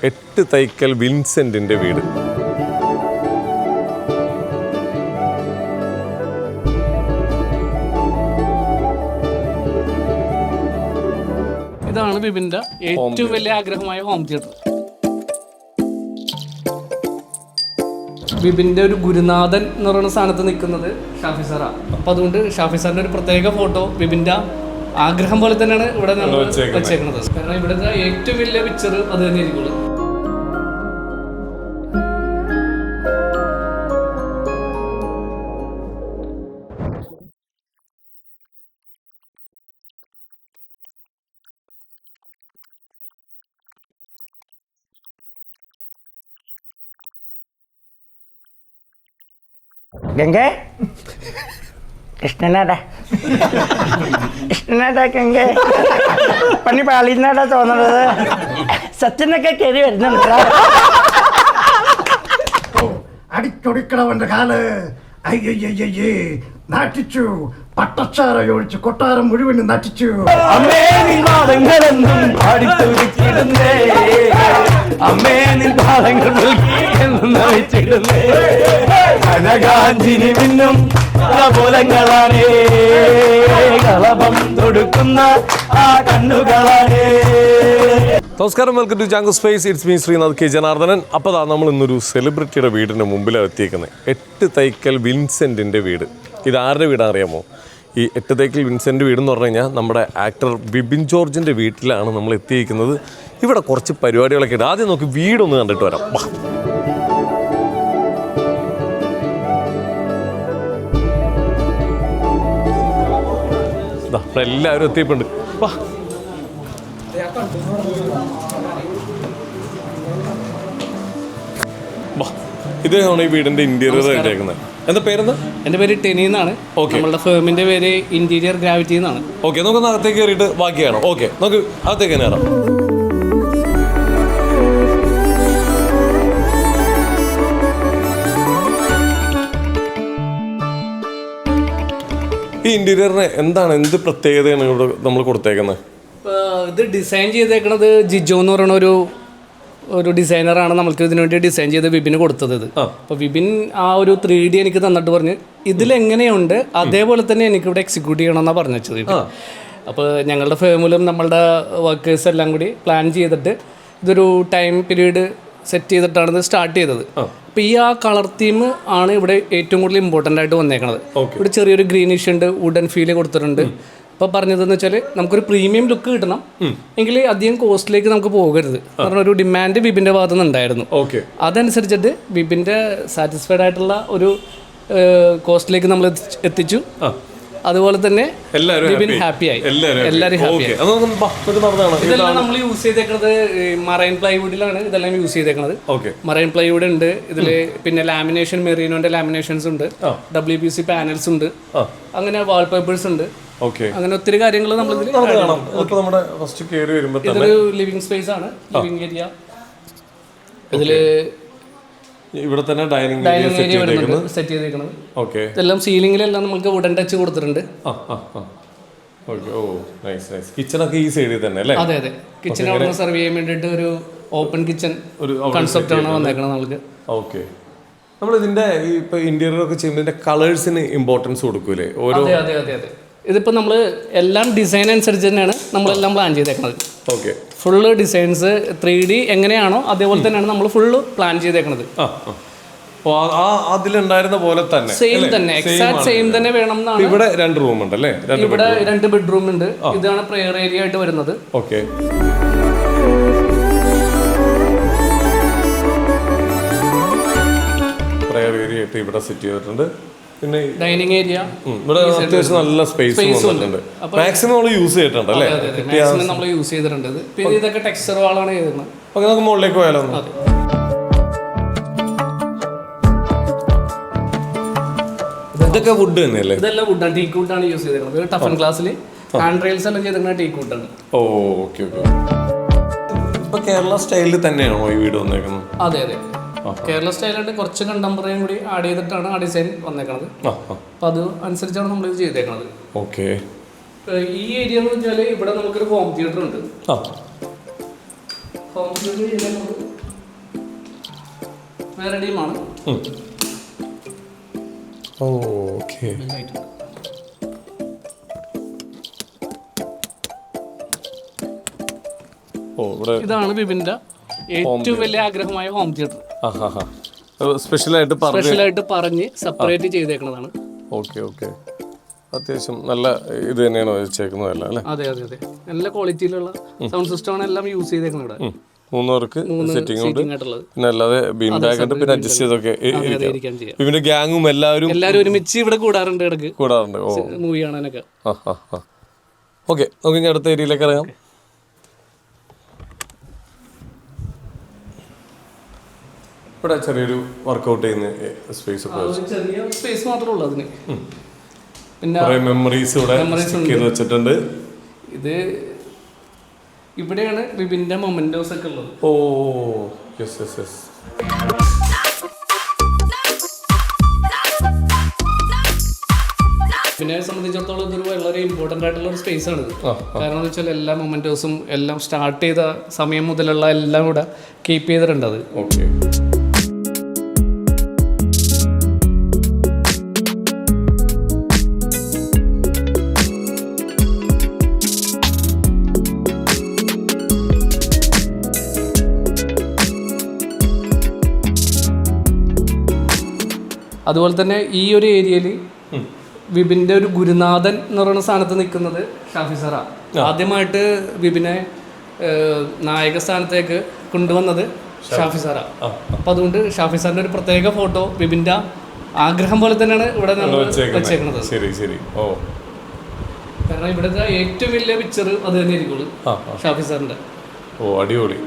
എട്ട് തൈക്കൽ വിൻസെന്റിന്റെ വീട്. ഇതാണ് ബിബിന്റെ ഏറ്റവും വലിയ ആഗ്രഹമായ ഹോം തിയേറ്റർ ബിബിന്റെ ഒരു ഗുരുനാഥൻ എന്ന് പറയുന്ന സ്ഥാനത്ത് നിൽക്കുന്നത് ഷാഫി സാറാണ് അപ്പൊ അതുകൊണ്ട് ഷാഫി സാറിന്റെ ഒരു പ്രത്യേക ഫോട്ടോ ബിബിന്റെ ആഗ്രഹം പോലെ തന്നെയാണ് ഇവിടെ നമ്മൾ വെച്ചേക്കുന്നത്. കാരണം ഇവിടുത്തെ ഏറ്റവും വലിയ പിക്ചർ അത് തന്നെ ഗംഗേ? കൃഷ്ണനാടാ. കൃഷ്ണനാടാ ഗംഗേ. പണി പാളിന്നാടാ തോന്നുന്നത് സത്യനൊക്കെ കയറി വരുന്നുണ്ട് അടിച്ചൊടിക്കണവന്റെ കാൽ. അയ്യയ്യയ്യേ നാട്ടിച്ചു പട്ടച്ചാറയൊഴിച്ച് കൊട്ടാരം മുഴുവൻ നാട്ടിച്ചു. അമ്മേ നിൻ പാദങ്ങളെന്നും പാടിത്തുടിച്ചിടുന്നേ അമ്മേ നിൻ പാദങ്ങൾ എന്നും നയിച്ചിടുന്നേ കനകാഞ്ചിനി മിന്നും കളപോലങ്ങളാണേ കളഭം തൊടുക്കുന്ന ആ കണ്ണുകളാണേ. നമസ്കാരം welcome to Jango space it's me Sreenath K. Janardhanan. അപ്പോൾ ദാ നമ്മൾ ഇന്നൊരു സെലിബ്രിറ്റിയുടെ വീടിന്റെ മുമ്പിലാണ് എത്തിയേക്കുന്നത് എട്ട് തൈക്കൽ വിൻസെന്റിന്റെ വീട്. ഇത് ആരുടെ വീടാണ് അറിയാമോ? ഈ എട്ട് വിൻസെന്റ് വീട് എന്ന് പറഞ്ഞു കഴിഞ്ഞാൽ നമ്മുടെ ആക്ടർ ബിബിൻ ജോർജിന്റെ വീട്ടിലാണ് നമ്മൾ എത്തിയിരിക്കുന്നത്. ഇവിടെ കുറച്ച് പരിപാടികളൊക്കെ ഉണ്ട്. ആദ്യം നോക്കി വീടൊന്ന് കണ്ടിട്ട് വരാം. ഇവിടെ എല്ലാവരും എത്തിയിട്ടുണ്ട്. വാ. വാ. ഈ വീടിന്റെ ഇന്റീരിയർ ആയിട്ടേക്കുന്നത്. എന്താ പേരെന്താ? എന്റെ പേര് ടെനി എന്നാണ്. ഓക്കെ നമ്മളുടെ ഫേമിന്റെ പേര് ഇന്റീരിയർ ഗ്രാവിറ്റി എന്നാണ്. ഓക്കെ നമുക്കൊന്ന് അകത്തേക്ക് കയറിയിട്ട് ബാക്കി കാണാം ഓക്കെ നമുക്ക് അകത്തേക്ക് തന്നെ കയറാം. ഈ ഇന്റീരിയറിന് എന്താണ് എന്ത് പ്രത്യേകതയാണ് ഇവിടെ നമ്മൾ കൊടുത്തേക്കുന്നത്? ഇത് ഡിസൈൻ ചെയ്തേക്കുന്നത് ജിജോ എന്ന് പറയുന്ന ഒരു ഒരു ഡിസൈനറാണ് നമ്മൾക്ക് ഇതിനു വേണ്ടി ഡിസൈൻ ചെയ്ത് വിപിന് കൊടുത്തത് ഇത്. അപ്പൊ വിപിൻ ആ ഒരു ത്രീ ഡി എനിക്ക് തന്നിട്ട് പറഞ്ഞ് ഇതിലെങ്ങനെയുണ്ട് അതേപോലെ തന്നെ എനിക്ക് ഇവിടെ എക്സിക്യൂട്ട് ചെയ്യണമെന്നാണ് പറഞ്ഞു വെച്ചത്. അപ്പോൾ ഞങ്ങളുടെ ഫേമിലും നമ്മളുടെ വർക്കേഴ്സ് എല്ലാം കൂടി പ്ലാൻ ചെയ്തിട്ട് ഇതൊരു ടൈം പീരീഡ് സെറ്റ് ചെയ്തിട്ടാണ് ഇത് സ്റ്റാർട്ട് ചെയ്തത്. അപ്പോൾ ഈ ആ കളർ തീം ആണ് ഇവിടെ ഏറ്റവും കൂടുതൽ ഇമ്പോർട്ടന്റ് ആയിട്ട് വന്നേക്കുന്നത് ഇവിടെ ചെറിയൊരു ഗ്രീനിഷ് ഉണ്ട് വുഡൻ ഫീൽ കൊടുത്തിട്ടുണ്ട്. ഇപ്പോൾ പറഞ്ഞതെന്ന് വെച്ചാൽ നമുക്കൊരു പ്രീമിയം ലുക്ക് കിട്ടണം. എങ്കിൽ അധികം കോസ്റ്റിലേക്ക് നമുക്ക് പോകരുത്. കാരണം ഒരു ഡിമാൻഡ് ബിബിന്റെ ഭാഗത്തു നിന്നുണ്ടായിരുന്നു ഓക്കെ. അതനുസരിച്ചിട്ട് ബിബിന്റെ സാറ്റിസ്ഫൈഡ് ആയിട്ടുള്ള ഒരു കോസ്റ്റിലേക്ക് നമ്മൾ എത്തിച്ചു. അതുപോലെ തന്നെ എല്ലാവരും ഹാപ്പിയായി. എല്ലാവരും ഹാപ്പിയായി ഇതെല്ലാം നമ്മൾ യൂസ് ചെയ്തേക്കുന്നത് മറൈൻ പ്ലൈവുഡിലാണ് ഇതെല്ലാം യൂസ് ചെയ്തേക്കുന്നത് മറൈൻ പ്ലൈവുഡ് ഉണ്ട്. ഇതിൽ പിന്നെ ലാമിനേഷൻ മെറീനോന്റെ ലാമിനേഷൻസ് ഉണ്ട്. ഡബ്ല്യു പി സി പാനൽസ് ഉണ്ട്. അങ്ങനെ വാൾപേപ്പേഴ്സ് ഉണ്ട്. അങ്ങനെ ഒത്തിരി കാര്യങ്ങൾ നമ്മൾ നമ്മുടെ ഫസ്റ്റ് കയറി വരുമ്പോൾ ഇതൊരു ലിവിംഗ് സ്പേസ് ആണ് ലിവിംഗ് ഏരിയ ഇതിൽ ഇവിടെ തന്നെ ഡൈനിങ് ഡൈനിങ് സെറ്റ് ഏരിയ വരുന്നുണ്ട് സെറ്റ് ചെയ്തേക്കുന്നത്? ഓക്കെ ഇതെല്ലാം സീലിംഗിലെല്ലാം നമുക്ക് വുഡൻ ടച്ച് കൊടുത്തിട്ടുണ്ട്. ഓ നൈസ് നൈസ് കിച്ചണൊക്കെ ഈ സൈഡിൽ തന്നെ അല്ലേ? അതെ അതെ. കിച്ചൺ അവിടെ സെർവ് ചെയ്യാൻ വേണ്ടിയിട്ട് ഒരു ഓപ്പൺ കിച്ചൺ ഒരു കൺസെപ്റ്റ് ആണ് വന്നേക്കുന്നത് നമുക്ക്. ഓക്കെ നമ്മൾ ഇതിന്റെ ഇപ്പൊ ഇന്റീരിയർ ഒക്കെ ചെയ്യുമ്പോൾ ഇതിന്റെ കളേഴ്സിന് ഇമ്പോർട്ടൻസ് കൊടുക്കൂലേ? ഓരോ അതെ അതെ അതെ അതെ. ഇതിപ്പോൾ നമ്മൾ എല്ലാം ഡിസൈൻ അനുസരിച്ച് തന്നെയാണ് നമ്മളെല്ലാം പ്ലാൻ ചെയ്തേക്കുന്നത് okay full designs three D എങ്ങനെയാണോ അതേപോലെ തന്നെയാണ് നമ്മൾ ഫുള്ള് പ്ലാൻ ചെയ്തേക്കുന്നത് അതിലുണ്ടായിരുന്ന പോലെ തന്നെ സെയിം തന്നെ. എക്സാക്ട് സെയിം തന്നെ വേണം എന്നാണ് ഇവിടെ രണ്ട് റൂം ഉണ്ട് അല്ലേ? ഇവിടെ രണ്ട് ബെഡ്റൂം ഉണ്ട്. ഇതാണ് പ്രെയർ ഏരിയ ആയിട്ട് വരുന്നത്. ഓക്കെ പ്രെയർ ഏരിയ ആയിട്ട് ഇവിടെ സെറ്റ് ചെയ്തിട്ടുണ്ട്. പിന്നെ ഡൈനിങ് ഏരിയ ഇവിടെ അത്യാവശ്യം നല്ല സ്പേസ് മാക്സിമം നമ്മൾ യൂസ് ചെയ്തിട്ടുണ്ട് അല്ലേ? മാക്സിമം നമ്മൾ യൂസ് ചെയ്തിട്ടുണ്ട്. പിന്നെ ഇതൊക്കെ ടെക്സ്ചർ വാളാണ് ചെയ്തിരുന്നത് ഓക്കെ നമുക്ക് മുകളിലേക്ക് പോയാലോ ഇതൊക്കെ വുഡ് തന്നെയല്ലേ? ഇതെല്ലാം വുഡാണ് ടീക്ക് വുഡാണ് യൂസ് ചെയ്തിരുന്നത്. ടഫൻ ഗ്ലാസ്സിൽ ഹാൻഡ് റെയിൽസ് എല്ലാം ചെയ്തിരുന്നത് ടീക്ക് വുഡാണ് ഓ ഓക്കെ ഓക്കെ ഇപ്പൊ കേരള സ്റ്റൈലിൽ തന്നെയാണോ ഈ വീട് വന്നേക്കുന്നത്? അതെ അതെ. കേരള സ്റ്റൈലായിട്ട് കുറച്ച് കണ്ടംപററിയും കൂടി ആഡ് ചെയ്തിട്ടാണ് ആ ഡിസൈൻ വന്നേക്കുന്നത് അപ്പൊ അത് അനുസരിച്ചാണ് നമ്മൾ ഇത് ചെയ്തേക്കുന്നത് ഓക്കെ. ഈ ഏരിയ എന്ന് വെച്ചാൽ ഇവിടെ നമുക്കൊരു ഹോം തിയേറ്റർ ഉണ്ട്. ഹോം തിയേറ്റർ വേറെ ടീമാണ്. ഓക്കെ. ഇതാണ് ബിബിന്റെ ഏറ്റവും വലിയ ആഗ്രഹമായ ഹോം തിയേറ്റർ സ്പെഷ്യലായിട്ട് സ്പെഷ്യലായിട്ട് പറഞ്ഞ് സെപ്പറേറ്റ് ചെയ്തേക്കുന്നതാണ്. ഓക്കെ ഓക്കെ അത്യാവശ്യം നല്ല ഇത് തന്നെയാണ് വെച്ചേക്കുന്നതല്ല അല്ലേ? അതെ അതെ അതെ. നല്ല ക്വാളിറ്റിയിലുള്ള സൗണ്ട് സിസ്റ്റം ആണ് എല്ലാം യൂസ് ചെയ്തേക്കുന്നത് ഇവിടെ. മൂന്ന് പേർക്ക് സെറ്റിംഗ് ഉണ്ട് പിന്നെ അല്ലാതെ ബീം ബാഗ് ഉണ്ട് പിന്നെ അഡ്ജസ്റ്റ് ചെയ്തൊക്കെ ഇവന്റെ ഗ്യാങ്ങും എല്ലാവരും എല്ലാവരും ഒരുമിച്ച് ഇവിടെ കൂടാറുണ്ട് ഇടയ്ക്ക് കൂടാറുണ്ട്. ഓ. മൂവി കാണാനൊക്കെ. ഓക്കെ നമുക്ക് ഇനി അടുത്ത ഏരിയയിലേക്ക് ഇറങ്ങാം. ഇവിടെ ചെറിയൊരു വർക്ക്ഔട്ട് ചെയ്യുന്ന സ്പേസ് ചെറിയ സ്പേസ് മാത്രമേ ഉള്ളൂ അതിന്. പിന്നെ മെമ്മറീസ് ഇവിടെ വെച്ചിട്ടുണ്ട്. ഇത് ഇവിടെയാണ് റിബിന്റെ മൊമെന്റോസ് ഒക്കെ ഉള്ളത്. ഓ യെസ് യെസ് യെസ് പിന്നെ സംബന്ധിച്ചിടത്തോളം ഇതൊരു വളരെ ഇമ്പോർട്ടന്റ് ആയിട്ടുള്ള ഒരു സ്പേസ് ആണ് കാരണം എന്ന് വെച്ചാൽ എല്ലാ മൊമെന്റോസും എല്ലാം സ്റ്റാർട്ട് ചെയ്ത സമയം മുതലുള്ള എല്ലാം കൂടെ കീപ്പ് ചെയ്തിട്ടുണ്ട് അത്. ഓക്കെ അതുപോലെ തന്നെ ഈ ഒരു ഏരിയയിൽ വിപിന്റെ ഒരു ഗുരുനാഥൻ എന്ന് പറയുന്ന സ്ഥാനത്ത് നിൽക്കുന്നത് ഷാഫി സാറ. ആദ്യമായിട്ട് വിപിനെ നായക സ്ഥാനത്തേക്ക് കൊണ്ടുവന്നത് ഷാഫി. സാറ. അപ്പൊ അതുകൊണ്ട് ഷാഫി സാറിന്റെ ഒരു പ്രത്യേക ഫോട്ടോ വിപിന്റെ ആഗ്രഹം പോലെ തന്നെയാണ് ഇവിടെ വെച്ചേക്കുന്നത്. ശരി ശരി. ഓ. കാരണം ഇവിടുത്തെ ഏറ്റവും വലിയ പിക്ചർ അത് തന്നെ ആയിരിക്കുള്ളൂ ആ. ഷാഫി സാറിന്റെ ഓ അടിപൊളി.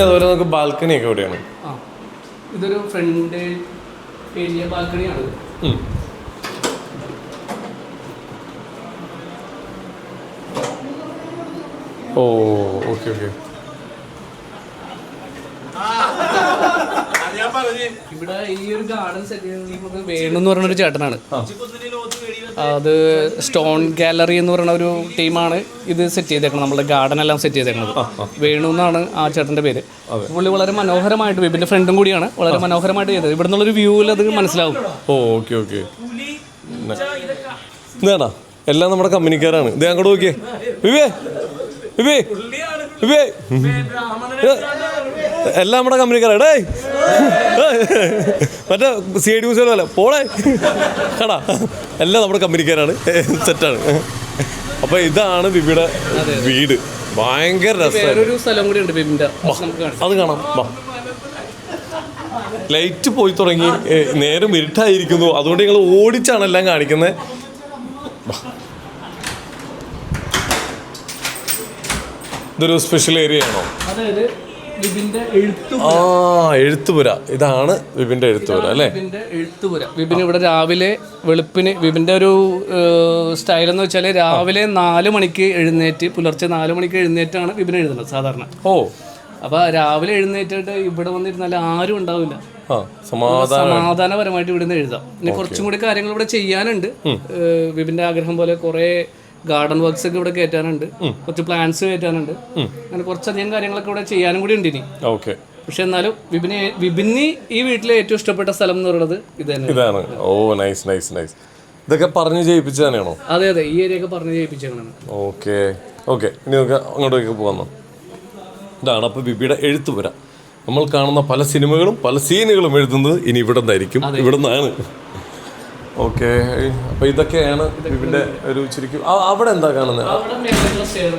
ഇനി അതുപോലെ നമുക്ക് ബാൽക്കണി ഒക്കെ എവിടെയാണ് ഇതൊരു ഫ്രണ്ട് ഏരിയ ബാൽക്കണിയാണ്. Oh okay okay. ഇവിടെ ഈ ഒരു ഗാർഡൻ സെറ്റ് ചെയ്യുന്നത് വേണമെന്ന് എന്ന് പറയുന്ന ഒരു ചേട്ടനാണ് അത് സ്റ്റോൺ ഗാലറി എന്ന് പറയുന്ന ഒരു ടീമാണ് ഇത് സെറ്റ് ചെയ്തേക്കുന്നത്. നമ്മുടെ ഗാർഡൻ എല്ലാം സെറ്റ് ചെയ്തേക്കുന്നത്. വേണു എന്നാണ് ആ ചേട്ടന്റെ പേര്. പുള്ളി വളരെ മനോഹരമായിട്ട് വിപിന്റെ ഫ്രണ്ടും കൂടിയാണ് വളരെ മനോഹരമായിട്ട് ചെയ്തത്. ഇവിടെ നിന്നുള്ളൊരു വ്യൂവിൽ അത് മനസ്സിലാവും. Oh okay okay. ഇതാണോ? എല്ലാം നമ്മുടെ കമ്പനിക്കാരാണ്. ഇത് അങ്ങോട്ട് നോക്കിയേ. വിവേ വിവേ വിവേ എല്ലാം നമ്മുടെ കമ്പനിക്കാരാ. ഡേ മറ്റേ സി ഐ ഡി മ്യൂസിയം പോലെ. പോളേ കടാ. എല്ലാം നമ്മുടെ കമ്പനിക്കാരാണ്. സെറ്റാണ് അപ്പൊ ഇതാണ് വിവിടെ വീട്. ഭയങ്കര രസമാണ്. അത് കാണാം. വാ. ലൈറ്റ് പോയി തുടങ്ങി. നേരം ഇരുട്ടായിരിക്കുന്നു. അതുകൊണ്ട് ഞങ്ങൾ ഓടിച്ചാണ് എല്ലാം കാണിക്കുന്നത്. ഇതൊരു സ്പെഷ്യൽ ഏരിയ ആണോ? ആ എഴുത്തുപുര. ഇതാണ് വിപിന്റെ എഴുത്തുപുര അല്ലേ? വിപിന്റെ എഴുത്തുപുര. വിപിൻ ഇവിടെ രാവിലെ വെളുപ്പിന് വിപിന്റെ ഒരു സ്റ്റൈൽ എന്ന് വെച്ചാൽ രാവിലെ നാല് മണിക്ക് എഴുന്നേറ്റ് പുലർച്ചെ നാല് മണിക്ക് എഴുന്നേറ്റാണ് വിപിൻ എഴുതുന്നത് സാധാരണ. ഓ. അപ്പൊ രാവിലെ എഴുന്നേറ്റിട്ട് ഇവിടെ വന്നിരുന്നാൽ ആരും ഉണ്ടാവില്ല. സമാധാനപരമായിട്ട് ഇവിടെ നിന്ന് എഴുതാം. പിന്നെ കുറച്ചും കൂടി കാര്യങ്ങൾ ഇവിടെ ചെയ്യാനുണ്ട്. വിപിന്റെ ആഗ്രഹം പോലെ കുറെ ഗാർഡൻ വർക്ക്സ് ഒക്കെ ഇവിടെ കയറ്റാനുണ്ട് കുറച്ച് പ്ലാന്റ്സ് കയറ്റാനുണ്ട് അങ്ങനെ കുറച്ചധികം കാര്യങ്ങളൊക്കെ ഇവിടെ ചെയ്യാനും കൂടി ഉണ്ട് ഇനി ഓക്കെ. പക്ഷെ എന്നാലും വിപിന് വിപിന് ഈ വീട്ടിലെ ഏറ്റവും ഇഷ്ടപ്പെട്ട സ്ഥലം എന്ന് പറയുന്നത് ഇത് തന്നെ ഇതാണ്. ഓ നൈസ് നൈസ് നൈസ് ഇതൊക്കെ പറഞ്ഞു ചെയ്യിപ്പിച്ചു തന്നെയാണോ? അതെ അതെ. ഈ ഏരിയ ഒക്കെ പറഞ്ഞു ജയിപ്പിച്ചേക്കണം ഓക്കെ. ഓക്കെ. ഇനി നമുക്ക് അങ്ങോട്ടേക്ക് പോകാം ഇതാണ് അപ്പോൾ ബിബിയുടെ വരാം. നമ്മൾ കാണുന്ന പല സിനിമകളും പല സീനുകളും എഴുതുന്നത് ഇനി ഇവിടെ നിന്നായിരിക്കും. ഇവിടെ നിന്നാണ്. ഓക്കെ. അപ്പൊ ഇതൊക്കെയാണ് ഇതിന്റെ ഒരു ചുരുക്കി. അവിടെ എന്താ കാണുന്നത്? മേലുള്ള സ്റ്റെയർ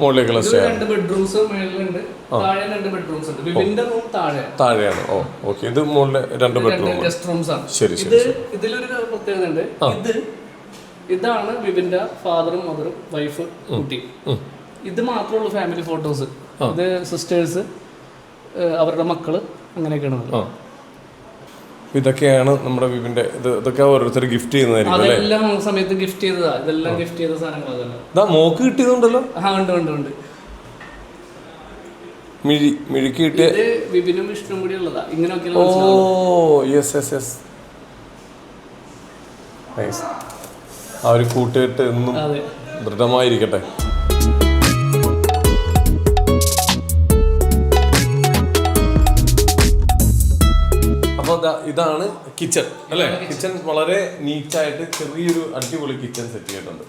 മുകളിലേക്കുള്ള രണ്ട് ബെഡ്റൂംസ് മേളിലുണ്ട്. താഴെ രണ്ട് ബെഡ്റൂംസ് ഉണ്ട്. വിപിന്റെ റൂം താഴെ. താഴെയാണ്. Oh okay. ഇത് മുകളിലെ രണ്ട് ബെഡ്റൂം ഗസ്റ്റ് റൂംസ് ആണ്. ശരി ശരി ഇതിലൊരു പ്രത്യേകത ഉണ്ട്. ഇത് ഇതാണ് വിപിന്റെ ഫാദറും മദറും വൈഫ് കുട്ടി. ഇത് മാത്രമുള്ള ഉള്ളൂ ഫാമിലി ഫോട്ടോസ് ഇത് സിസ്റ്റേഴ്സ് അവരുടെ മക്കൾ അങ്ങനെയൊക്കെയാണ് ഇതൊക്കെയാണ് നമ്മുടെ വിപിന്റെ ഇത് ഇതൊക്കെ ഓരോരുത്തർ ഗിഫ്റ്റ് ചെയ്യുന്നതായിരിക്കും അല്ലേ? അതെല്ലാം സമയത്ത് ഗിഫ്റ്റ് ചെയ്തതാ. ഇതെല്ലാം ഗിഫ്റ്റ് ചെയ്ത സാധനങ്ങൾ അതല്ല ഇതാ മോക്ക് കിട്ടിയതുണ്ടല്ലോ? ആ ഉണ്ട് ഉണ്ട് ഉണ്ട്. മിഴി മിഴിക്ക് കിട്ടിയ ഇത് വിപിനും വിഷ്ണുവും കൂടി ഉള്ളതാ. ഇങ്ങനെയൊക്കെ oh yes yes yes nice ആ ഒരു കൂട്ടുകെട്ട് എന്നും ദൃഢമായിരിക്കട്ടെ. ഇതാണ് കിച്ചൺ അല്ലേ? കിച്ചൺ വളരെ നീറ്റായിട്ട് ചെറിയൊരു അടിപൊളി കിച്ചൺ സെറ്റ് ചെയ്തിട്ടുണ്ട്.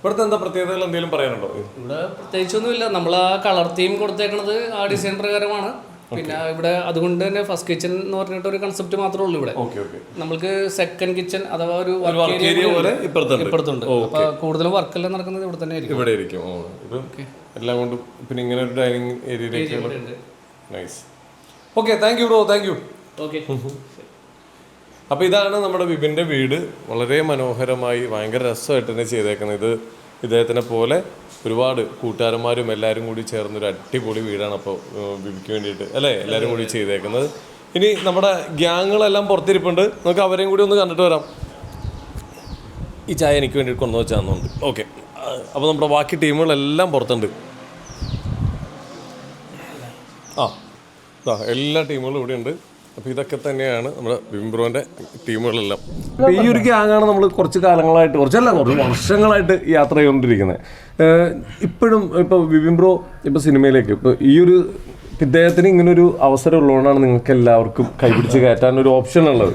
ഇവിടുത്തെ എന്താ പ്രത്യേകതകൾ എന്തെങ്കിലും പറയാനുണ്ടോ? ഇവിടെ പ്രത്യേകിച്ചൊന്നുമില്ല. നമ്മൾ ആ കളർ തീം കൊടുത്തേക്കണത് ആ ഡിസൈൻ പ്രകാരമാണ്. പിന്നെ ഇവിടെ അതുകൊണ്ട് തന്നെ ഫസ്റ്റ് കിച്ചൺ എന്ന് പറഞ്ഞിട്ട് ഒരു കൺസെപ്റ്റ് മാത്രമേ ഉള്ളൂ ഇവിടെ. നമ്മൾക്ക് സെക്കൻഡ് കിച്ചൺ അഥവാ ഒരു വർക്ക് ഏരിയ പോലെ ഇപ്പുറത്തുണ്ട്. അപ്പൊ കൂടുതലും വർക്കെല്ലാം നടക്കുന്നത് ഇവിടെ തന്നെ ആയിരിക്കും. ഇവിടെ ഇരിക്കും എല്ലാം കൊണ്ടും പിന്നെ ഇങ്ങനെ ഒരു ഡൈനിങ് ഏരിയയിലേക്ക്. Nice okay thank you bro thank you okay അപ്പോൾ ഇതാണ് നമ്മുടെ വിപിന്റെ വീട്. വളരെ മനോഹരമായി ഭയങ്കര രസമായിട്ട് തന്നെ ചെയ്തേക്കുന്നത്. ഇത് ഇദ്ദേഹത്തിനെ പോലെ ഒരുപാട് കൂട്ടുകാരന്മാരും എല്ലാവരും കൂടി ചേർന്നൊരു അടിപൊളി വീടാണ് അപ്പോൾ വിപിക്ക് വേണ്ടിയിട്ട്. അല്ലേ? എല്ലാവരും കൂടി ചെയ്തേക്കുന്നത്. ഇനി നമ്മുടെ ഗ്യാങ്ങുകളെല്ലാം പുറത്തിരിപ്പുണ്ട്. നമുക്ക് അവരെയും കൂടി ഒന്ന് കണ്ടിട്ട് വരാം. ഈ ചായ എനിക്ക് വേണ്ടി കൊണ്ടു വെച്ചാന്നുണ്ട്. ഓക്കെ അപ്പോൾ നമ്മുടെ ബാക്കി ടീമുകളെല്ലാം പുറത്തുണ്ട്. ആ. എല്ലാ ടീമുകളും ഇവിടെ ഉണ്ട് അപ്പോൾ ഇതൊക്കെ തന്നെയാണ് നമ്മുടെ ബിംബ്രോന്റെ ടീമുകളെല്ലാം. ഈ ഒരു ഗ്യാങ്ങാണ് നമ്മൾ കുറച്ച് കാലങ്ങളായിട്ട് കുറച്ചല്ല കുറച്ച് വർഷങ്ങളായിട്ട് യാത്ര ചെയ്തുകൊണ്ടിരിക്കുന്നത് ഇപ്പോഴും ഇപ്പോൾ വിംബ്രോ ഇപ്പോൾ സിനിമയിലേക്ക് ഇപ്പോൾ ഈ ഒരു ഇദ്ദേഹത്തിന് ഇങ്ങനൊരു അവസരം ഉള്ളതുകൊണ്ടാണ് നിങ്ങൾക്ക് എല്ലാവർക്കും കൈപിടിച്ച് കയറ്റാൻ ഒരു ഓപ്ഷൻ ഉള്ളത്.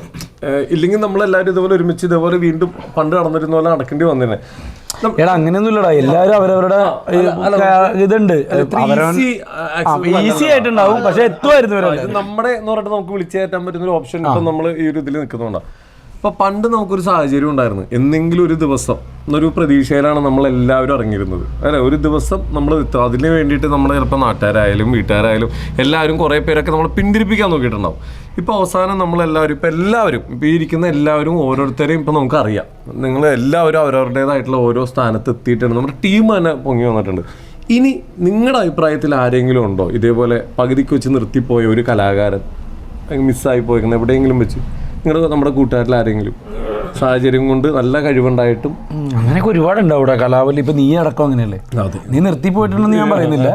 ഇല്ലെങ്കിൽ നമ്മളെല്ലാവരും ഇതുപോലെ ഒരുമിച്ച് ഇതേപോലെ വീണ്ടും പണ്ട് നടന്നിരുന്ന പോലെ നടക്കേണ്ടി വന്നേനെ എടാ അങ്ങനെയൊന്നുമില്ലടാ. എല്ലാവരും അവരവരുടെ ഇതുണ്ട്. ഈസി ആയിട്ടുണ്ടാവും പക്ഷെ എത്തുമായിരുന്നു നമ്മുടെ എന്ന് പറഞ്ഞിട്ട് നമുക്ക് വിളിച്ചു കയറ്റാൻ പറ്റുന്ന ഒരു ഓപ്ഷൻ ഇപ്പം നമ്മൾ ഈ ഒരു ഇതിൽ നിൽക്കുന്നുണ്ടാണ് അപ്പൊ പണ്ട് നമുക്കൊരു സാഹചര്യം ഉണ്ടായിരുന്നു. എന്തെങ്കിലും ഒരു ദിവസം എന്നൊരു പ്രതീക്ഷയിലാണ് നമ്മൾ എല്ലാവരും ഇറങ്ങിയിരുന്നത്. അല്ലെ? ഒരു ദിവസം നമ്മൾ അതിന് വേണ്ടിയിട്ട് നമ്മൾ ചിലപ്പോൾ നാട്ടുകാരായാലും വീട്ടുകാരായാലും എല്ലാവരും കുറേ പേരൊക്കെ നമ്മൾ പിന്തിരിപ്പിക്കാൻ നോക്കിയിട്ടുണ്ടാവും. ഇപ്പോൾ അവസാനം നമ്മളെല്ലാവരും ഇപ്പോൾ എല്ലാവരും ഇപ്പോൾ ഇരിക്കുന്ന എല്ലാവരും ഓരോരുത്തരെയും ഇപ്പോൾ നമുക്കറിയാം. നിങ്ങൾ എല്ലാവരും അവരവരുടേതായിട്ടുള്ള ഓരോ സ്ഥാനത്ത് എത്തിയിട്ടുണ്ട്. നമ്മുടെ ടീം തന്നെ പൊങ്ങി വന്നിട്ടുണ്ട്. ഇനി നിങ്ങളുടെ അഭിപ്രായത്തിൽ ആരെങ്കിലും ഉണ്ടോ? ഇതേപോലെ പകുതിക്ക് വെച്ച് നിർത്തിപ്പോയ ഒരു കലാകാരൻ മിസ്സായി പോയിരിക്കുന്നത് എവിടെയെങ്കിലും വെച്ച്? നിങ്ങളുടെ നമ്മുടെ കൂട്ടുകാരിൽ ആരെങ്കിലും സാഹചര്യം കൊണ്ട് നല്ല കഴിവുണ്ടായിട്ടും അങ്ങനെയൊക്കെ ഒരുപാടുണ്ടാവും അവിടെ. കലാവലി ഇപ്പൊ നീ അടക്കം അങ്ങനെയല്ലേ? നീ നിർത്തി പോയിട്ടുണ്ടെന്ന് ഞാൻ പറയുന്നില്ല.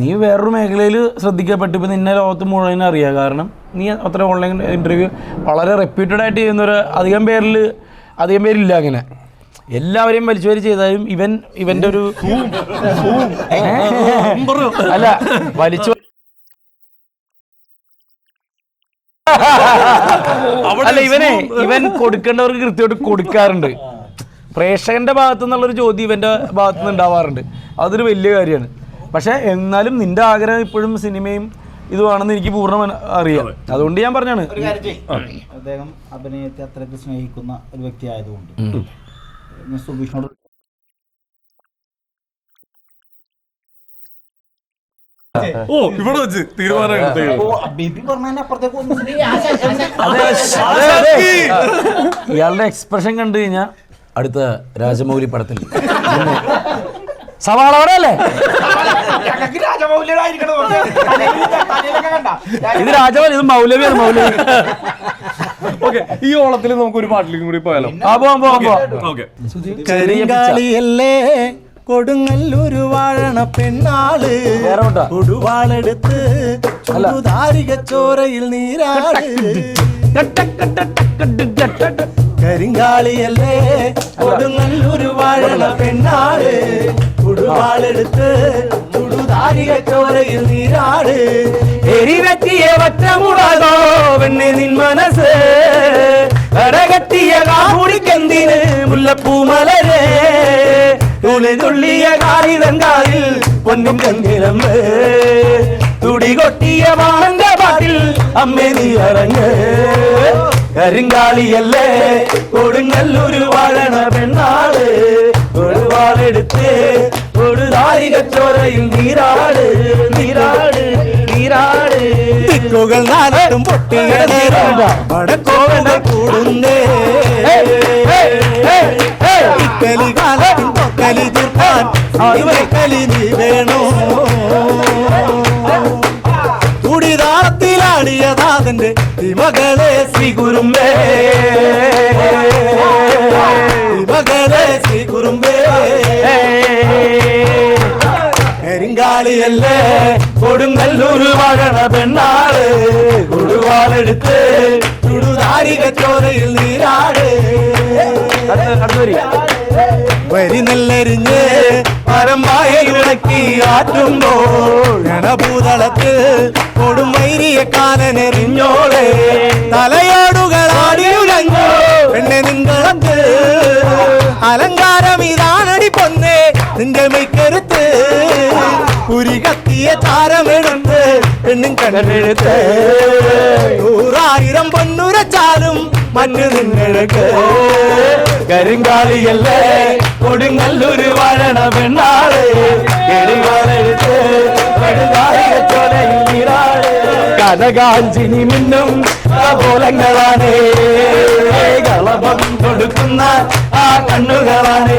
നീ വേറൊരു മേഖലയിൽ ശ്രദ്ധിക്കപ്പെട്ട്. ഇപ്പൊ നിന്നെ ലോകത്ത് മുഴുവൻ അറിയാ. കാരണം നീ അത്ര ഓൺലൈൻ ഇന്റർവ്യൂ വളരെ റെപ്യൂട്ടഡ് ആയിട്ട് ചെയ്യുന്ന ഒരു അധികം പേരിൽ അധികം പേരില്ല അങ്ങനെ. എല്ലാവരെയും വലിച്ചു വരി ചെയ്താലും ഇവൻ ഇവന്റെ ഒരു? അല്ല വലിച്ചു അല്ല ഇവനെ ഇവൻ കൊടുക്കേണ്ടവർക്ക് കൃത്യമായിട്ട് കൊടുക്കാറുണ്ട്. പ്രേക്ഷകന്റെ ഭാഗത്തു നിന്നുള്ളൊരു ചോദ്യം ഇവന്റെ ഭാഗത്തു നിന്ന് ഉണ്ടാവാറുണ്ട്. അതൊരു വലിയ കാര്യമാണ്. പക്ഷെ എന്നാലും നിന്റെ ആഗ്രഹം ഇപ്പോഴും സിനിമയും ഇതുമാണെന്ന് എനിക്ക് പൂർണ അറിയാം. അതുകൊണ്ട് ഞാൻ പറഞ്ഞാണ്. അദ്ദേഹം അഭിനയത്തെ അത്രയ്ക്ക് സ്നേഹിക്കുന്ന ഒരു വ്യക്തി ആയതുകൊണ്ട് ഞാൻ സുബീഷിനോട് ഓ ഇവിടെ വെച്ച് തീരുമാനം. ഇയാളുടെ എക്സ്പ്രഷൻ കണ്ടു കഴിഞ്ഞാ അടുത്ത രാജമൗലി പടത്തിൽ സവാള അവിടെയല്ലേ ഇത് രാജമൗലി ഇത് മൗലവിയാണ് മൗലവി ഓക്കെ ഈ ഓളത്തിൽ നമുക്ക് ഒരു പാട്ടിലേക്കും കൂടി പോയാലോ ആ പോവാം പോവാം പോവാം ഓക്കെ കൊടുങ്ങല്ലൂരു വാഴണ പെണ്ണാൾ കൊടുവാളെടുത്ത് ചുടുതാരിക ചോരയിൽ നീരാട് കരിങ്കാളിയല്ലേ? കൊടുങ്ങല്ലൂര് വാഴണ പെണ്ണാൾ കൊടുവാളെടുത്ത് ചുടുതാരിക ചോരയിൽ നീരാട്. എരിവെറ്റിയ വറ്റമുളകോ പെണ്ണെ നിൻ മനസ്സ്. കടകത്തിയ കാമുടിക്കെന്തിന് മുല്ലപ്പൂ മലരേ? തുളി തുള്ളിയ കാലിതൻ കാലിൽ പൊന്നും കന്നിരമ്പ് തുടി കൊട്ടിയ മാങ്ക പാട്ടിൽ അമ്മേ നീ ഇറങ്ങ് കരിങ്കാളിയല്ലേ കൊടുങ്ങല്ലൊരു വാഴണ പെണ്ണാൾ. ഒരുപാടെടുത്ത് ഒരു താരികച്ചോരയിൽ നീരാട് നീരാട് നീരാട്. തിക്കുകൾ നാലും പൊട്ടിയ നേരം വടക്കോവകൾ കൂടുന്നേ. ഇക്കലി കാലത്തിൻ പൊക്കലി തീർക്കാൻ ഇവക്കലി നീ വേണോ? കുടിതാളത്തിലാടിയ നാഥന്റെ തിമകളെ ശ്രീ കുറുമ്പേ തിമകളെ ശ്രീ കരങ്കാളിയല്ലേ വാഴണ പെണ്ണാൾ. കൊടുവാളെടുത്ത് ചുടുതാരിക ചോരയിൽ നീരാട്. അടുത്ത വരി. വരി നെല്ലരിഞ്ഞ് പരമായ ഇളക്കി ആറ്റുമ്പോൾ ഗണഭൂതളത്തിൽ കൊടും കാലനെറിഞ്ഞോളെ കാനനെറിഞ്ഞോളെ തലയോടുകളാടിയുലഞ്ഞു പെണ്ണെ നിങ്ങളത്ത് അലങ്കാരം ഇതാണടി പൊന്നേ നിന്റെ മെയ്ക്കരുത്ത് ഉരി കത്തിയ താരമെടുത്ത് പെണ്ണും കണ്ണെടുത്ത് നൂറായിരം പൊന്നുരച്ചാലും മഞ്ഞു നിന്നെടുക്ക് കരിങ്കാളിയല്ലേ കൊടുങ്ങല്ലൂര് വാഴണ പെണ്ണാളെ. നീരാൾ കനകാഞ്ചിനി മിന്നും കപോലങ്ങളാണ് കളഭം കൊടുക്കുന്ന കണ്ണുകളാണ്.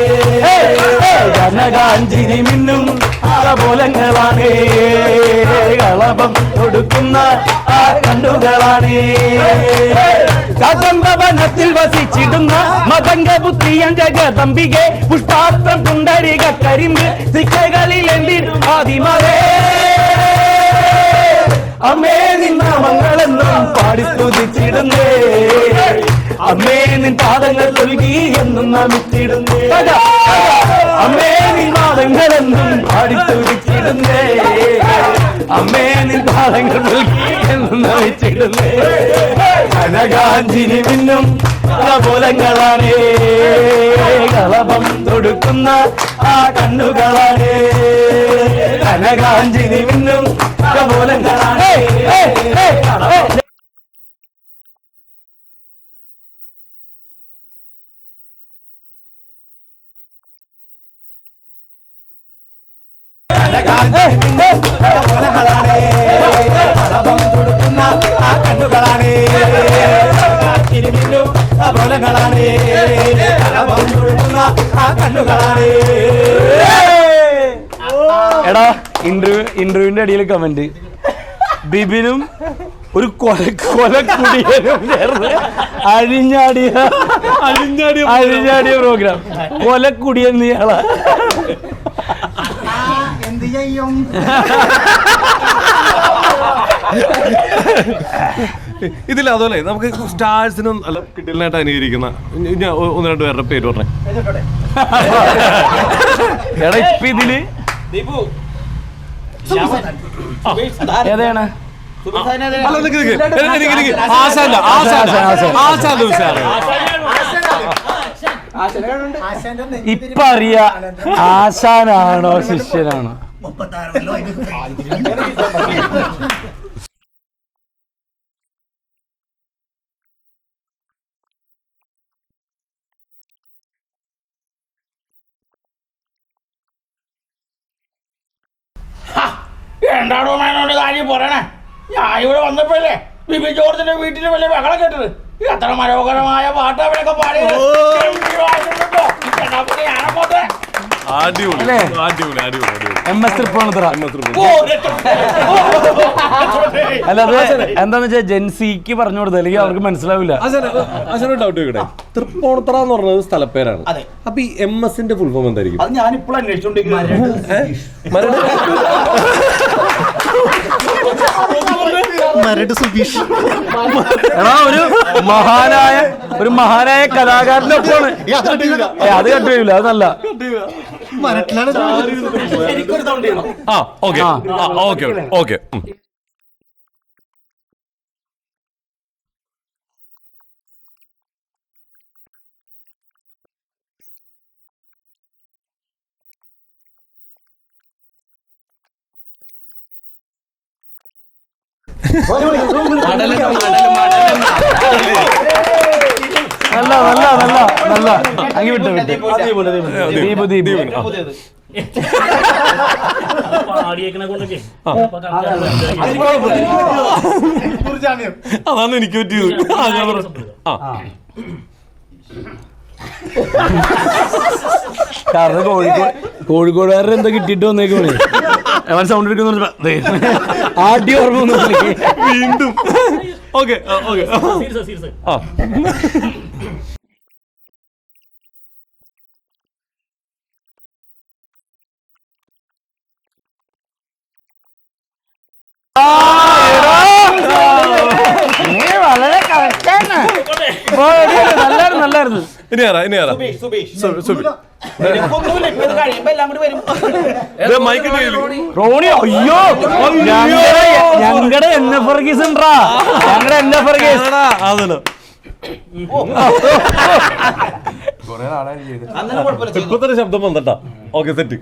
കനകാഞ്ചിനി മിന്നും കപോലങ്ങളാണ് കളപം കൊടുക്കുന്ന ആ കണ്ണുകളാണ്. കദംബവനത്തിൽ വസിച്ചിടുന്ന മതംഗ ബുദ്ധിയൻ ജഗദംബികെ പുഷ്പാത്രം കുണ്ടരിക കരിമ്പ് സിക്കകളിൽ എന്തിനും ആദിമരേ അമ്മേ നിന്നാമങ്ങളെന്നും പാടി സ്തുതിച്ചിടുന്നേ. അമ്മേ നിൻ പാദങ്ങൾ തൊഴുകി എന്നും നാം ഇട്ടിടുന്നേ അമ്മേ നിൻ പാദങ്ങളെന്നും പാടി സ്തുതിച്ചിടുന്നേ അമ്മേ നിൻ പാദങ്ങൾ തൊഴുകി എന്നും നമിച്ചിടുന്നേ കനകാഞ്ചിനി മിന്നും കലപോലങ്ങളാണേ കളപം തൊടുക്കുന്ന ആ കണ്ണുകളാണേ കനകാഞ്ചിനി മിന്നും കപോലങ്ങളാണ് കൊടുക്കുന്ന ആ കണ്ണുകളാണ് ആ കണ്ണുകളാണ് എടാ ഇന്റർവ്യൂ ഇന്റർവ്യൂവിന്റെ അടിയിൽ കമന്റ് ബിബിനും ഒരു കൊല കൊലക്കുടിയനും ചേർന്ന് അഴിഞ്ഞാടിയ അഴിഞ്ഞാടിയ അഴിഞ്ഞാടിയ പ്രോഗ്രാം കൊലക്കുടിയൻ നീയാളാ എന്ത് ചെയ്യും ഇതിൽ അതുപോലെ നമുക്ക് സ്റ്റാർസിനും അല്ല കിട്ടില്ലായിട്ട് അനുകരിക്കുന്ന ഞാൻ ഒന്ന് രണ്ട് പേരുടെ പേര് പറഞ്ഞേ. എടാ ഇപ്പൊ ഇതിൽ ഏതാണ്? അല്ല, നിക്ക്, നിക്ക്. ഇപ്പൊ അറിയാ ആശാനാണോ ശിഷ്യനാണോ? എന്താണോ മേനോട് കാര്യം പറയണേ? ഞാൻ ഇവിടെ വന്നപ്പോഴല്ലേ ബിബി ജോർജിന്റെ വീട്ടിൽ വലിയ ബഹളം കേട്ടത്? എത്ര മനോഹരമായ പാട്ട് അവിടെയൊക്കെ പാടിയത്. അടിപൊളി. അല്ലേ? അടിപൊളി അടിപൊളി അടിപൊളി. എം എസ് തൃപ്പൂണിത്തറ ഓ, അല്ല അത് എന്താന്ന് വെച്ചാൽ ജെൻസിക്ക് പറഞ്ഞു കൊടുത്തത് അല്ലെങ്കിൽ അവർക്ക് മനസ്സിലാവില്ല. അച്ഛനൊരു ഡൗട്ട് കേട്ടെ തൃപ്പൂണിത്തറ എന്ന് പറഞ്ഞത് സ്ഥലപ്പേരാണ്. അതെ. അപ്പൊ ഈ എം എസിന്റെ ഫുൾ ഫോം എന്തായിരിക്കും? അത് ഞാനിപ്പോൾ അന്വേഷിച്ചോണ്ടിരിക്കുന്നു എടാ ഒരു മഹാനായ ഒരു മഹാനായ കലാകാരന്റെ ഒപ്പമാണ് അത് കണ്ടുപോയില്ല അത് നല്ല. ചെയ്യണം. ആ ഓക്കെ. Okay okay. നല്ല നല്ല നല്ല നല്ല അങ്ങ് വിട്ട് വിട്ട് ദീപ് ദീപ് അതാണ് എനിക്ക് പറ്റിയത് കാരണം കോഴിക്കോട് കോഴിക്കോടുകാരുടെ എന്താ കിട്ടിയിട്ട് വന്നേക്കണേ അവൻ സൗണ്ട് എടുക്കുന്ന ആദ്യ ഓർമ്മ. വീണ്ടും. ഓക്കെ ഓക്കെ ആ. നീ വളരെ കറക്റ്റാണ് നല്ലായിരുന്നു നല്ലായിരുന്നു. ഇനി ആരാ ഇനി ആരാ? സുബീഷ് സു- റോണി? അയ്യോ ഞങ്ങളുടെ എൻ എഫ് വർഗീസ് ഉണ്ടാ ഞങ്ങളുടെ എൻ എഫ് വർഗീസ്. അതല്ലോ. ശബ്ദം വന്നിട്ടാ. Okay set.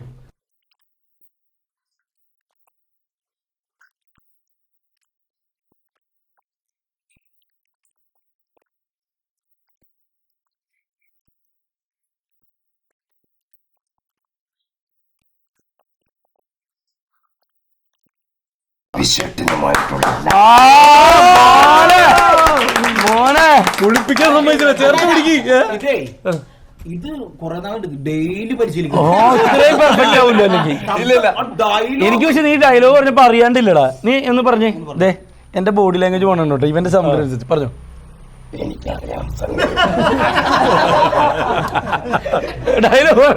മോനെ. കുളിപ്പിക്കാൻ സമ്മതിച്ചില്ല. ചേർത്ത് പിടിക്ക് ഇത് കുറെ നാളുണ്ട് ഡെയിലി പരിശീലിക്കും. ഇത്രയും പെർഫെക്റ്റ് ആവില്ല എനിക്ക് എനിക്ക് പക്ഷെ നീ ഡയലോഗ് പറഞ്ഞപ്പോ അറിയാണ്ടില്ലടാ. നീ എന്ന് പറഞ്ഞേ. ദേ എന്റെ ബോഡി ലാംഗ്വേജ് പോകണം കേട്ടോ ഇവന്റെ സൗണ്ട് അനുസരിച്ച്. പറഞ്ഞോ ഡയലോഗ്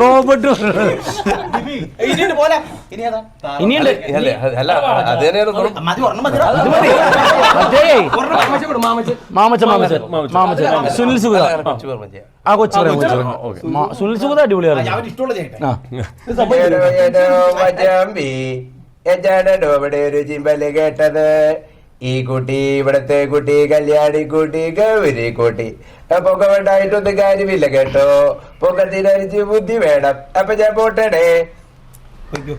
റോബോട്ട് ഇനിയുണ്ട് പോലെ ഇനി ഏതാ ഇനിയുണ്ട് മതി ഒരെണ്ണം മതി ഇത് മതി. മറ്റേ മാമച്ച മാമച്ച. മാമച്ച സുനിൽ സുഗത. ആ കൊച്ചു പറയാം കൊച്ചു പറയാം. മാ- സുനിൽ സുഗത അടിപൊളിയാണ് അവൻ ഇഷ്ടമുള്ള ചെയ്യട്ടെ ആ. ഒരു ചിമ്പൽ കേട്ടത്. ഈ കുട്ടി ഇവിടത്തെ കുട്ടി കല്യാണി കുട്ടി ഗൗരി കുട്ടി. പൊക്ക വേണ്ടായിട്ടൊന്നും കാര്യമില്ല കേട്ടോ. പൊക്കത്തിനരിച്ച് ബുദ്ധി വേണം. അപ്പൊ ഞാൻ പോട്ടടേ. അതെ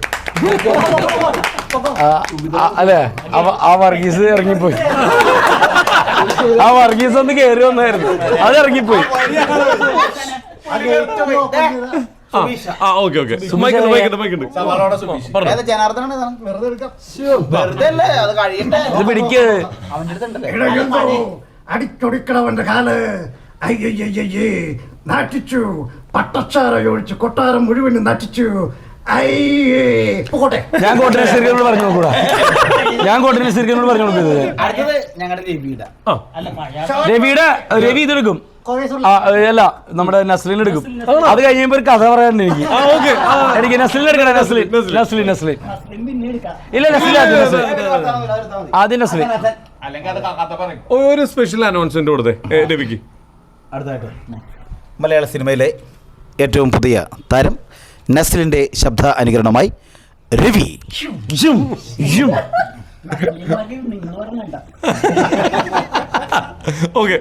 ആ, അല്ലേ അവ- ആ വർഗീസ് ഇറങ്ങിപ്പോയി. ആ വർഗീസ് ഒന്ന് കേറി വന്നായിരുന്നു. അത് ഇറങ്ങിപ്പോയി. ആ ഓക്കെ ഓക്കെ. അടിച്ചൊടിക്കണവന്റെ കാൽ. അയ്യയ്യേ നാട്ടിച്ചു. പട്ടച്ചാറയൊഴിച്ച് കൊട്ടാരം മുഴുവനും നട്ടിച്ചു. അയ്യേ. പോട്ടെ ഞാൻ കോട്ടയം സിറിയനോട് പറഞ്ഞു നോക്കൂടാ. ഞാൻ കോട്ടയം സിറിയനോട് പറഞ്ഞു കൊടുക്കുന്നത് രവിയുടെ. രവി ഇതെടുക്കും. അല്ല നമ്മുടെ നസ്ലിൻ എടുക്കും. അത് കഴിയുമ്പോ ഒരു കഥ പറയാനുണ്ട് എനിക്ക്. എനിക്ക് നസ്ലിൻ എടുക്കണം നസ്ലിൻ. നസ്ലിൻ നസ്ലിൻ. ഇല്ല നസ്ലിൻ ആദ്യം നസ്ലിൻ. ആദ്യം നസ്ലിൻ. അല്ലെങ്കിൽ അത് കഥ പറയും. ഒരു സ്പെഷ്യൽ അനൗൺസ്മെന്റ് കൊടുത്തേ രവിക്ക്. അടുത്തായിട്ട് മലയാള സിനിമയിലെ ഏറ്റവും പുതിയ താരം നസ്ലിന്റെ ശബ്ദ അനുകരണമായി രവി. ഓക്കെ.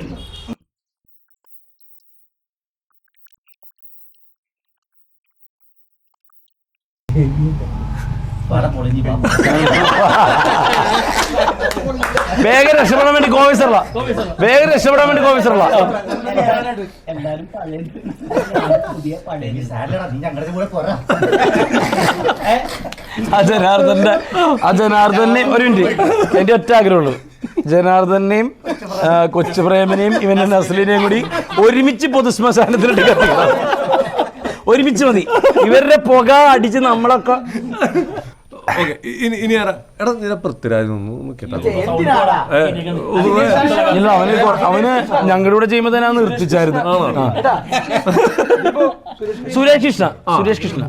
വേഗം രക്ഷപ്പെടാൻ വേണ്ടി കോവിസറല്ല വേഗം രക്ഷപ്പെടാൻ വേണ്ടി കോവിസറല്ല ജനാർദ്ദന്റെ ആ ജനാർദ്ദനെയും ഒരു മിനിറ്റ്. എന്റെ ഒറ്റ ആഗ്രഹമുള്ളൂ ജനാർദ്ദനെയും കൊച്ചു കൊച്ചുപ്രേമനെയും ഇവന്റെ നസ്ലിനെയും കൂടി ഒരുമിച്ച് പൊതുശ്മശാനത്തിലിട്ട് കത്തിക്കണം. ഒരുമിച്ച് മതി. ഇവരുടെ പുക അടിച്ച് നമ്മളൊക്കെ ഓക്കെ ഇനി ഇനി ആരാ? എടാ നിന്നെ പൃഥ്വിരാജ് ഒന്ന് കേട്ടോ. ഇല്ല അവന് ഞങ്ങളുടെ കൂടെ ചെയ്യുമ്പോ തന്നെ അവൻ നിർത്തിച്ചായിരുന്നു. ആ. സുരേഷ് കൃഷ്ണ സുരേഷ് കൃഷ്ണ.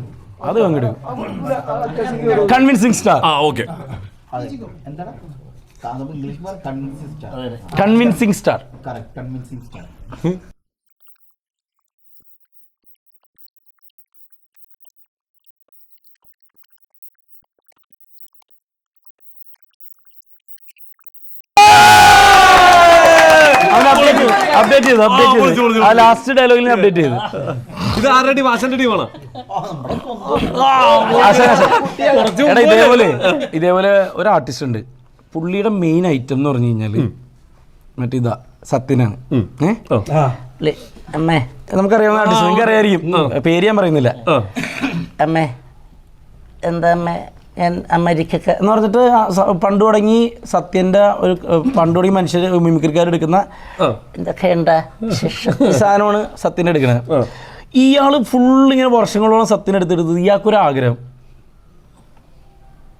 അത് പങ്കെടുക്കും കൺവിൻസിങ് സ്റ്റാർ ആ ഓക്കെ. എന്താണ് English convincing star convincing star correct convincing star update ചെയ്തു അപ്ഡേറ്റ് ചെയ്തു. ആ ലാസ്റ്റ് ഡയലോഗിൽ അപ്ഡേറ്റ് ചെയ്തു. ഇത് ആരുടെ വാസന്റെ ടീമാണ്? ആശാൻ, ആശാൻ. എടാ ഇതേപോലെ ഇതേപോലെ ഒരു ആർട്ടിസ്റ്റ് ഉണ്ട്. പുള്ളിയുടെ മെയിൻ ഐറ്റം എന്ന് പറഞ്ഞു കഴിഞ്ഞാൽ മറ്റേ ഇതാ സത്യനാണ്. നമുക്കറിയാം ലെ- അമ്മേ. നമുക്കറിയാവുന്ന ആർട്ടിസ്റ്റ് നിങ്ങൾക്ക് അറിയായിരിക്കും പേര് ഞാൻ പറയുന്നില്ല. അമ്മേ. എന്താ അമ്മേ? ഞാൻ അമേരിക്കക്ക് എന്ന് പറഞ്ഞിട്ട് പണ്ട് തുടങ്ങി സത്യന്റെ ഒരു പണ്ട് തുടങ്ങി മനുഷ്യർ മിമിക്രിക്കാർ എടുക്കുന്ന എന്തൊക്കെയുണ്ട് ഈ സാധനമാണ് സത്യന്റെ എടുക്കുന്നത് ഇയാൾ ഫുൾ ഇങ്ങനെ വർഷങ്ങളോളം സത്യൻ എടുത്തെടുത്തത് ഇയാൾക്കൊരു ആഗ്രഹം.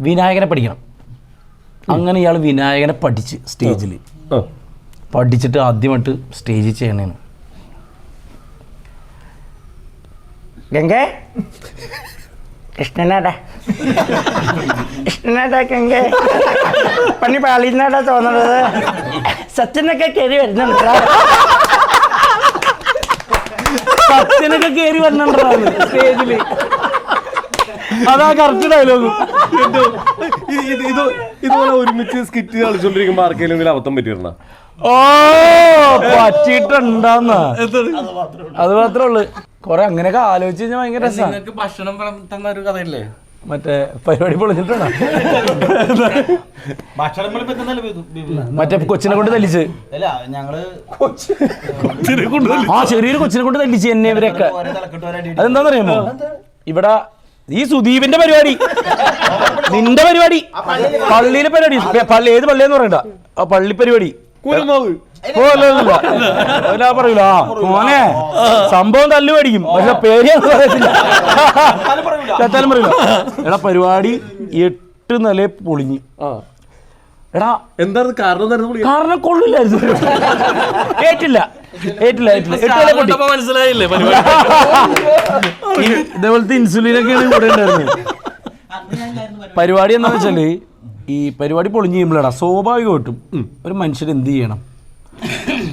വിനായകനെ പഠിക്കണം. അങ്ങനെ ഇയാൾ വിനായകനെ പഠിച്ച് സ്റ്റേജിൽ പഠിച്ചിട്ട് ആദ്യമായിട്ട് സ്റ്റേജിൽ ചെയ്യണേന്ന് ഗംഗേ? കൃഷ്ണനാടാ. കൃഷ്ണനാടാക്കെങ്ക. പണി പാളിന്നാടാ തോന്നുന്നത് സച്ചിനൊക്കെ കയറി വരുന്നുണ്ട് സച്ചിനൊക്കെ കയറി വരുന്നുണ്ടോ സ്റ്റേജിൽ. അതാ കറക്റ്റ് ഡയലോഗ് ഇത് ഇത് ഇതുപോലെ ഒരുമിച്ച് സ്കിറ്റ് കളിച്ചോണ്ടിരിക്കുമ്പോ ആർക്കെങ്കിലും അബദ്ധം പറ്റിയിരുന്ന? ഓ പറ്റിട്ടുണ്ടാന്ന അത് മാത്രമേ ഉള്ളു. കൊറേ അങ്ങനെയൊക്കെ ആലോചിച്ച് കഴിഞ്ഞാൽ ഭയങ്കര രസമാണ് നിങ്ങൾക്ക് ഭക്ഷണം തന്ന ഒരു കഥയില്ലേ? മറ്റേ പരിപാടി ഭക്ഷണം ബിബി? മറ്റേ കൊച്ചിനെ കൊണ്ട് തല്ലിച്ച്. അല്ല ഞങ്ങൾ ആ ചെറിയൊരു കൊച്ചിനെ കൊണ്ട് തല്ലിച്ച് എന്നെ ഇവരൊക്കെ അതെന്താണെന്നറിയാമോ ഇവിടെ ഈ സുദീപിന്റെ പരിപാടി. നിന്റെ പരിപാടി. പള്ളിയിലെ പരിപാടി. പള്ളി ഏത് പള്ളിയെന്ന് പറയണ്ട. ആ പള്ളി പരിപാടി ഓ, അല്ല. പറയൂല. മോനെ സംഭവം തല്ലു മേടിക്കും. പക്ഷെ പേര് പറയത്തില്ല. തെറ്റാലും പറയൂല. എടാ പരിപാടി എട്ട് നില പൊളിഞ്ഞു. എടാ എന്താണ് കാരണം? കാരണം കൊള്ളില്ലായിരുന്നു ഏറ്റില്ല. ഏറ്റില്ല ഏറ്റില്ല. എട്ട് മനസ്സിലായില്ലേ ഇതേപോലത്തെ ഇൻസുലിൻ ഒക്കെയാണ് കൂടെ ഉണ്ടായിരുന്നത്. പരിപാടി എന്താണെന്ന് വെച്ചാൽ ഈ പരിപാടി പൊളിഞ്ഞ് കഴിയുമ്പോഴാണ്. സ്വാഭാവികമായിട്ടും ഒരു മനുഷ്യർ എന്ത് ചെയ്യണം?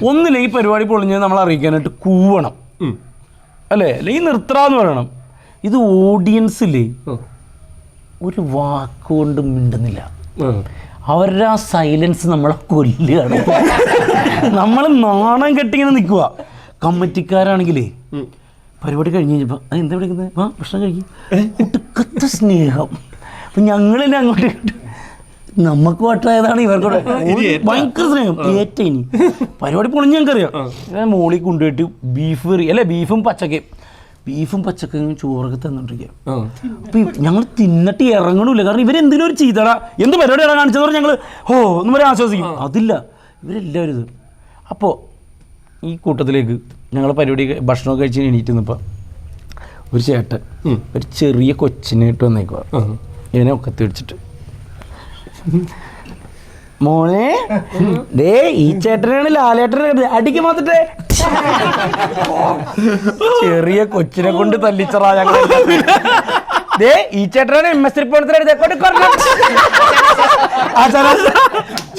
ഒന്നില്ല ഈ പരിപാടി പൊളിഞ്ഞ് നമ്മൾ അറിയിക്കാനായിട്ട് കൂവണം. അല്ലേ? അല്ലെങ്കിൽ നിർത്തറാന്ന് പറയണം. ഇത് ഓഡിയൻസിൽ ഒരു വാക്കുകൊണ്ട് മിണ്ടുന്നില്ല. അവരുടെ ആ സൈലൻസ് നമ്മളെ കൊല്ലുകയാണ്. നമ്മൾ നാണം കെട്ടിങ്ങനെ നിൽക്കുക കമ്മിറ്റിക്കാരാണെങ്കിലേ പരിപാടി കഴിഞ്ഞ് കഴിഞ്ഞപ്പോൾ അത് എന്താ വിളിക്കുന്നത്? ആ ഭക്ഷണം കഴിക്കും. സ്നേഹം. അപ്പം ഞങ്ങളിനെ അങ്ങോട്ട് നമുക്ക് വട്ടായതാണ് ഇവർക്കൂടെ. ഭയങ്കര സ്നേഹം. ഏറ്റ ഇനി. പരിപാടി പൊളിഞ്ഞ് ഞങ്ങൾക്കറിയാം. ഞാൻ മോളി കൊണ്ടുപോയിട്ട് ബീഫ് കറി അല്ലെ ബീഫും പച്ചക്കയും ബീഫും പച്ചക്കറിയും ചോറൊക്കെ തന്നോണ്ടിരിക്കുക അപ്പൊ ഞങ്ങൾ തിന്നിട്ട് ഇറങ്ങണില്ല. കാരണം ഇവരെന്തിനും ഒരു ചീത്തട? എന്ത് പരിപാടിയാണ് കാണിച്ചത് പറഞ്ഞ് ഞങ്ങൾ ഓ ഒന്നും വരെ ആശ്വസിക്കും. അതില്ല. ഇവരെല്ലാവരും ഇത്. അപ്പോൾ ഈ കൂട്ടത്തിലേക്ക് ഞങ്ങൾ പരിപാടി ഭക്ഷണം ഭക്ഷണമൊക്കെ കഴിച്ച് എണീറ്റ് നിന്നപ്പോൾ ഒരു ചേട്ടൻ ഒരു ചെറിയ കൊച്ചിനെ ഇട്ട് വന്നേക്കുക ഇവനെ ഒക്കെ പിടിച്ചിട്ട്. മോനെ ദേ ഈ ചേട്ടനാണ് ലാലേട്ടനെ അടിക്ക് മാത്രട്ടെ ചെറിയ കൊച്ചിനെ കൊണ്ട് തല്ലിച്ചറാ ഞങ്ങൾ ദേ ഈ ചേട്ടനാണ് എം എസ്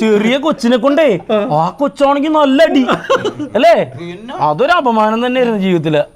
ചെറിയ കൊച്ചിനെ കൊണ്ടേ ആ കൊച്ചാണെങ്കിൽ നല്ല അടി. അല്ലേ? അതൊരു അപമാനം തന്നെയായിരുന്നു ജീവിതത്തിൽ.